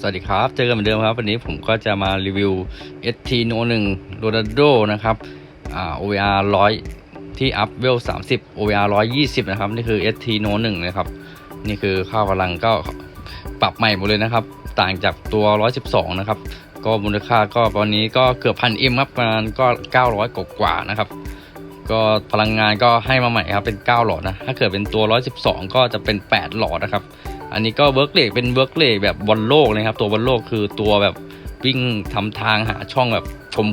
สวัสดีครับ เจอกันเหมือนเดิมครับ วันนี้ผมก็จะมารีวิว ST No 1 Ronaldo นะครับอ่า OVR 100 ที่อัพเวล 30 OVR 120 นะครับ นี่คือ ST No 1 นะครับ นี่คือค่าพลังก็ปรับใหม่หมดเลยนะครับ ต่างจากตัว 112 นะครับ ก็มูลค่าก็ตอนนี้ก็เกือบพันเอ็มครับประมาณก็ 900 กว่ากว่าๆนะครับ ก็พลังงานก็ให้มาใหม่ครับเป็น 9 หลอดนะ ถ้าเกิดเป็นตัว 112 ก็จะเป็น 8 หลอดนะครับ อันนี้ก็เวิร์กเลกเป็นเวิร์กเลกแบบบอลโลกเลยครับ ตัวบอลโลกคือตัวแบบวิ่งทำทางหาช่องแบบ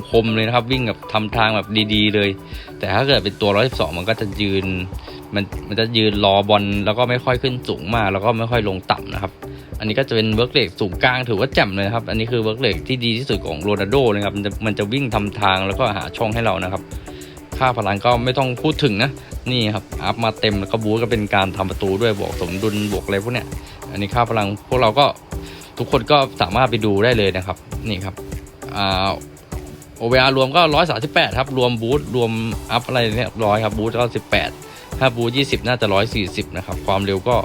คมๆเลยนะครับ วิ่งแบบทำทางแบบดีๆเลย แต่ถ้าเกิดเป็นตัว 112 มันก็จะยืน มันมันจะยืนรอบอลแล้วก็ไม่ค่อยขึ้นสูงมาก แล้วก็ไม่ค่อยลงต่ำนะครับ อันนี้ก็จะเป็นเวิร์กเลกสูงกลางถือว่าแจ่มเลยครับ อันนี้คือเวิร์กเลกที่ดีที่สุดของโรนัลโดนะครับมันจะมันจะวิ่งทำทางแล้วก็หาช่องให้เรานะครับ ค่าพลังก็ไม่ต้องพูดถึงนะ นี่ครับอัพมาเต็มแล้วก็บูก็เป็นการทำประตูด้วยบวกสมดุลบวกอะไรพวกเนี้ยอันนี้ค่าพลังพวกเราก็ทุกคนก็สามารถไปดูได้เลยนะครับ นี่ครับอ่าโอเวอรวมก็ร้อยสาสิบแปดครับ รวมบูทรวมอัพอะไรเนี่ยร้อยครับบูทก็สิบแปดถ้าบูทยี่สิบน่าจะร้อยสี่สิบนะครับ ความเร็วก็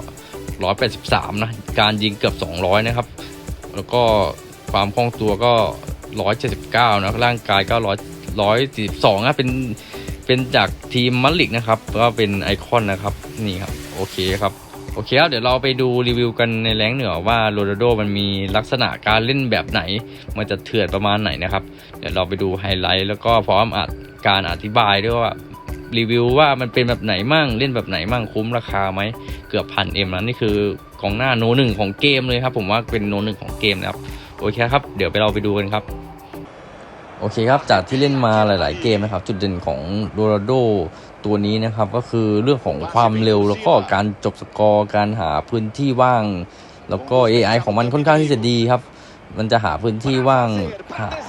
ร้อยแปดสิบสามนะ การยิงเกือบสองร้อยนะครับ แล้วก็ความคล่องตัวก็ร้อยเจ็ดสิบเก้านะร่างกายก็ร้อยร้อยสี่สิบสองนะเป็น เป็นจากทีมมัลลิกนะครับ ก็เป็นไอคอนนะครับ นี่ครับ โอเคครับ โอเคครับ เดี๋ยวเราไปดูรีวิวกันในแรงเหนือว่าโรนัลโดมันมีลักษณะการเล่นแบบไหน มันจะเถื่อนประมาณไหนนะครับ เดี๋ยวเราไปดูไฮไลท์แล้วก็พร้อมอัดการอธิบายด้วยว่ารีวิวว่ามันเป็นแบบไหนมั่งเล่นแบบไหนมั่งคุ้มราคาไหมเกือบพันเอ็มแล้วนี่คือกองหน้าโนหนึ่งของเกมเลยครับ ผมว่าเป็นโนหนึ่งของเกมนะครับโอเคครับ เดี๋ยวไปเราไปดูกันครับ โอเคครับ จากที่เล่นมาหลาย ๆ เกมนะครับ จุดเด่นของโรนัลโดตัวนี้นะครับ ก็คือเรื่องของความเร็วแล้วก็การจบสกอร์ การหาพื้นที่ว่าง แล้วก็ AI ของมันค่อนข้างที่จะดีครับ มันจะหาพื้นที่ว่าง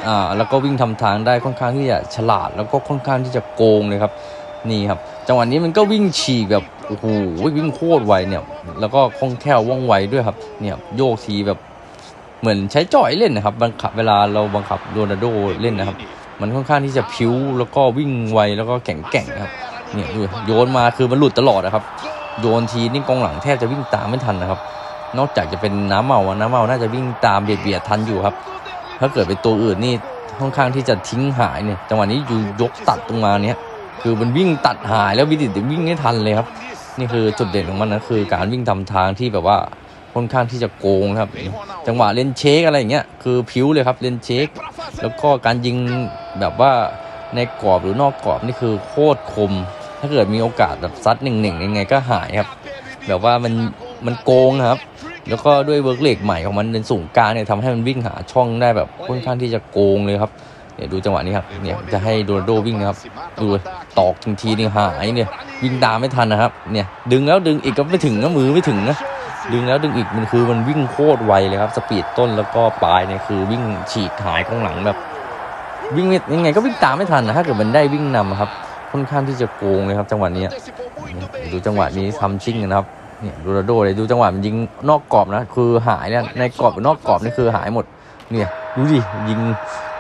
อ่าแล้วก็วิ่งทำทางได้ค่อนข้างที่จะฉลาด แล้วก็ค่อนข้างที่จะโกงเลยครับนี่ครับ จังหวะนี้มันก็วิ่งฉีกแบบโอ้โหวิ่งโคตรไวเนี่ย แล้วก็คล่องแคล่วว่องไวด้วยครับเนี่ยโยกทีแบบ เหมือนใช้จ่อยเล่นนะครับบังคับเวลาเราบังคับโรนัลโดเล่นนะครับ มันค่อนข้างที่จะพิ้วแล้วก็วิ่งไวแล้วก็แข็งแกร่งครับเนี่ยดูโยนมาคือมันหลุดตลอดนะครับ โยนทีนี่กองหลังแทบจะวิ่งตามไม่ทันนะครับ นอกจากจะเป็นน้ำเมาน้ำเมาน่าจะวิ่งตามเบียดเบียดทันอยู่ครับ ถ้าเกิดเป็นตัวอื่นนี่ค่อนข้างที่จะทิ้งหายเนี่ยจังหวะนี้อยู่ยกตัดตรงมาเนี่ยคือมันวิ่งตัดหายแล้ววิดิตวิ่งไม่ทันเลยครับ นี่คือจุดเด่นของมันนะคือการวิ่งทำทางที่แบบว่า ค่อนข้างที่จะโกงครับ จังหวะเล่นเช็คอะไรอย่างเงี้ยคือผิวเลยครับเล่นเช็คแล้วก็การยิงแบบว่าในกรอบหรือนอกกรอบนี่คือโคตรคม ถ้าเกิดมีโอกาสแบบซัดหนึ่งหนึ่งยังไงก็หายครับ แบบว่ามันมันโกงครับ แล้วก็ด้วยเวิร์กเลกใหม่ของมันเป็นสูงกลางเนี่ยทำให้มันวิ่งหาช่องได้แบบค่อนข้างที่จะโกงเลยครับเนี่ยดูจังหวะนี้ครับเนี่ยจะให้โดนโดวิ่งนะครับ ดูตอกทีทีนึงหายเนี่ยวิ่งตามไม่ทันนะครับเนี่ยดึงแล้วดึงอีกก็ไม่ถึงนะมือไม่ถึงนะ ดึงแล้วดึงอีกมันคือมันวิ่งโคตรไวเลยครับ สปีดต้นแล้วก็ปลายเนี่ยคือวิ่งฉีกหายข้างหลังแบบ วิ่งยังไงก็วิ่งตามไม่ทันนะถ้าเกิดมันได้วิ่งนำอะครับค่อนข้างที่จะโกงเลยครับ จังหวะนี้ดูจังหวะนี้ทำชิ่งนะครับเนี่ยโรนัลโดเลยดูจังหวะมันยิงนอกกรอบนะคือหายเนี่ยในกรอบนอกกรอบนี่คือหายหมด เนี่ยดูดิยิง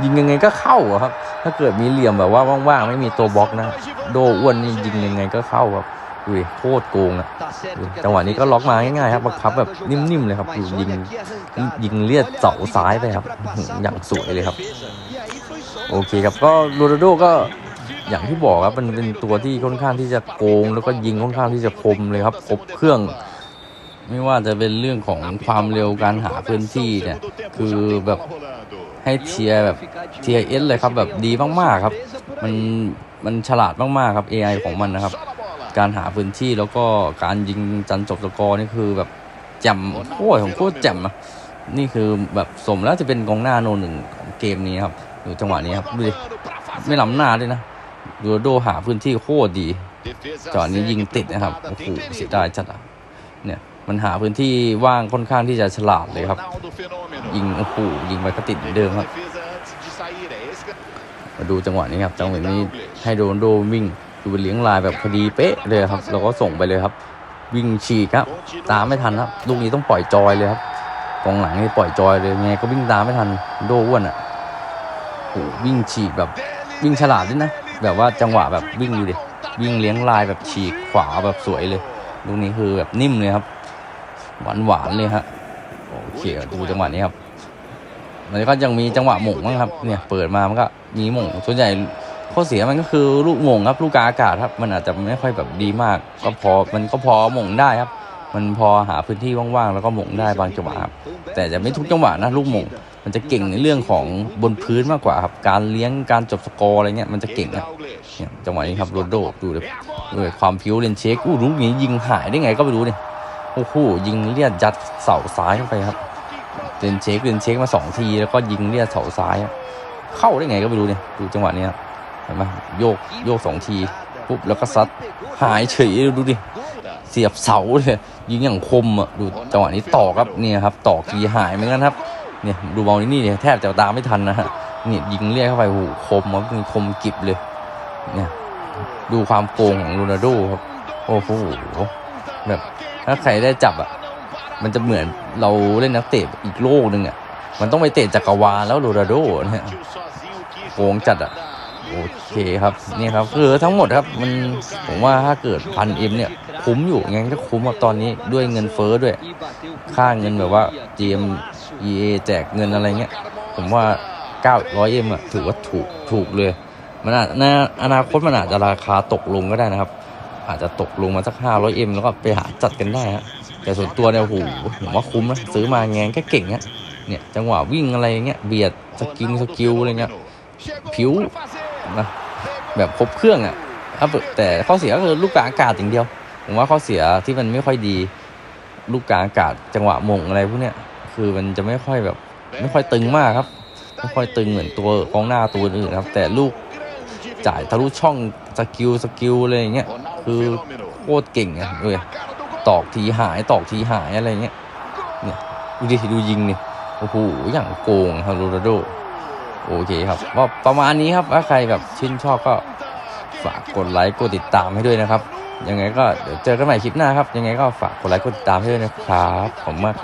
ยิงยังไงก็เข้าครับ ถ้าเกิดมีเหลี่ยมแบบว่าว่างๆไม่มีตัวบล็อกนะ โดอ้วนนี่ยิงยังไงก็เข้าครับ ดูดิโคตรโกงอะจังหวะนี้ก็ล็อกมาง่ายๆครับบังคับแบบนิ่มๆเลยครับดูยิงยิงเลียดเสาซ้ายไปครับ อย่างสวยเลยครับ โอเคครับก็โรนัลโดก็อย่างที่บอกครับมันเป็นตัวที่ค่อนข้างที่จะโกง แล้วก็ยิงค่อนข้างที่จะคมเลยครับครบเครื่อง ไม่ว่าจะเป็นเรื่องของความเร็วการหาพื้นที่เนี่ย คือแบบให้เทียร์แบบเทียร์เอสเลยครับแบบดีมากๆครับ มันมันฉลาดมากๆครับ AI ของมันนะครับ การหาพื้นที่แล้วก็การยิงจันจบสกอร์นี่คือแบบแจ่มโคตรของโคตรแจ่มอะนี่คือแบบสมแล้วจะเป็นกองหน้าโนหนึ่งของเกมนี้ครับดูจังหวะนี้ครับดูดิไม่ล้ำหน้าด้วยนะดูโดหาพื้นที่โคตรดีจอดนี้ยิงติดนะครับโอ้โหเสียดายจัดอะเนี่ยมันหาพื้นที่ว่างค่อนข้างที่จะฉลาดเลยครับ ยิงโอ้โหยิงไปก็ติดเหมือนเดิมครับ มาดูจังหวะนี้ครับจังหวะนี้ให้โดนโดวิ่ง ดูเป็นเลี้ยงลายแบบพอดีเป๊ะเลยครับแล้วก็ส่งไปเลยครับ วิ่งฉีกครับ ตามไม่ทันครับลูกนี้ต้องปล่อยจอยเลยครับกองหลังนี่ปล่อยจอยเลยไงก็วิ่งตามไม่ทันโดอ้วนอะโอ้โหวิ่งฉีกแบบวิ่งฉลาดด้วยนะ แบบว่าจังหวะแบบวิ่งดูดิวิ่งเลี้ยงลายแบบฉีกขวาแบบสวยเลยลูกนี้คือแบบนิ่มเลยครับ หวานหวานๆเลยฮะโอเคดูจังหวะนี้ครับมันก็ยังมีจังหวะหม่งบ้างครับ เนี่ยเปิดมามันก็มีหม่งส่วนใหญ่ ข้อเสียมันก็คือลูกหม่งครับ ลูกกาอากาศครับ มันอาจจะไม่ค่อยแบบดีมาก ก็พอมันก็พอหม่งได้ครับ มันพอหาพื้นที่ว่างๆแล้วก็หม่งได้บางจังหวะครับแต่จะไม่ทุกจังหวะนะลูกหม่งมันจะเก่งในเรื่องของบนพื้นมากกว่าครับ การเลี้ยงการจบสกอร์อะไรเงี้ยมันจะเก่งนะเนี่ยจังหวะนี้ครับโรนโดดูเลยด้วยความพิ้วเลนเช็คอู้ลูกนี้ยิงหายได้ไงก็ไม่รู้เนี่ยโอ้โหยิงเลียดยัดเสาซ้ายเข้าไปครับเลนเช็คเลนเช็คมาสองทีแล้วก็ยิงเลียดเสาซ้าย เข้าได้ไงก็ไม่รู้เนี่ยดูจังหวะนี้ครับ ห็นไหมโยกโยกสองทีปุ๊บแล้วก็ซัดหายเฉยดูดิเสียบเสาเลยยิงอย่างคมอะดูจังหวะนี้ต่อครับเนี่ยครับต่อทีหายเหมือนกันครับเนี่ยดูบอลนี่เนี่ยแทบจะตามไม่ทันนะฮะเนี่ยยิงเรียกเข้าไปโอ้โหคมครับมีคมกริบเลยเนี่ยดูความโกงของโรนัลโดครับโอ้โหแบบถ้าใครได้จับอะมันจะเหมือนเราเล่นนักเตะอีกโลกหนึ่งอะมันต้องไปเตะจักรวาลแล้วโรนัลโดเนี่ยโกงจัดอะ โอเคครับนี่ครับคือทั้งหมดครับมันผมว่าถ้าเกิดพันเอ็มเนี่ยคุ้มอยู่ยังไงก็คุ้มครับตอนนี้ด้วยเงินเฟ้อด้วย ค่าเงินแบบว่า GM EA แจกเงินอะไรเงี้ย ผมว่า 900 m อะถือว่าถูกถูกเลยมันอาจในอนาคตมันอาจจะราคาตกลงก็ได้นะครับ อาจจะตกลงมาสัก 500 m แล้วก็ไปหาจัดกันได้ฮะแต่ส่วนตัวเนี่ยโหผมว่าคุ้มนะซื้อมาแงงแค่เก่งเนี้ยเนี่ยจังหวะวิ่งอะไรเงี้ยเบียดสกิงสกิลอะไรเงี้ยผิว นะแบบครบเครื่องอะแต่ข้อเสียก็คือลูกกลางอากาศอย่างเดียว ผมว่าข้อเสียที่มันไม่ค่อยดี ลูกกลางอากาศจังหวะมงอะไรพวกเนี้ยคือมันจะไม่ค่อยแบบ ไม่ค่อยตึงมากครับ ไม่ค่อยตึงเหมือนตัวกองหน้าตัวอื่นครับ แต่ลูกจ่ายทะลุช่องสกิลสกิลอะไรอย่างเงี้ยคือโคตรเก่งอะเลยตอกทีหายตอกทีหายอะไรเงี้ยเนี่ยดูดิดูยิงนี่โอ้โหอย่างโกงครับโรนัลโด โอเคครับก็ประมาณนี้ครับถ้าใครแบบชื่นชอบก็ฝากกดไลค์กดติดตามให้ด้วยนะครับ ยังไงก็เดี๋ยวเจอกันใหม่คลิปหน้าครับ ยังไงก็ฝากกดไลค์กดติดตามให้ด้วยนะครับผมมาก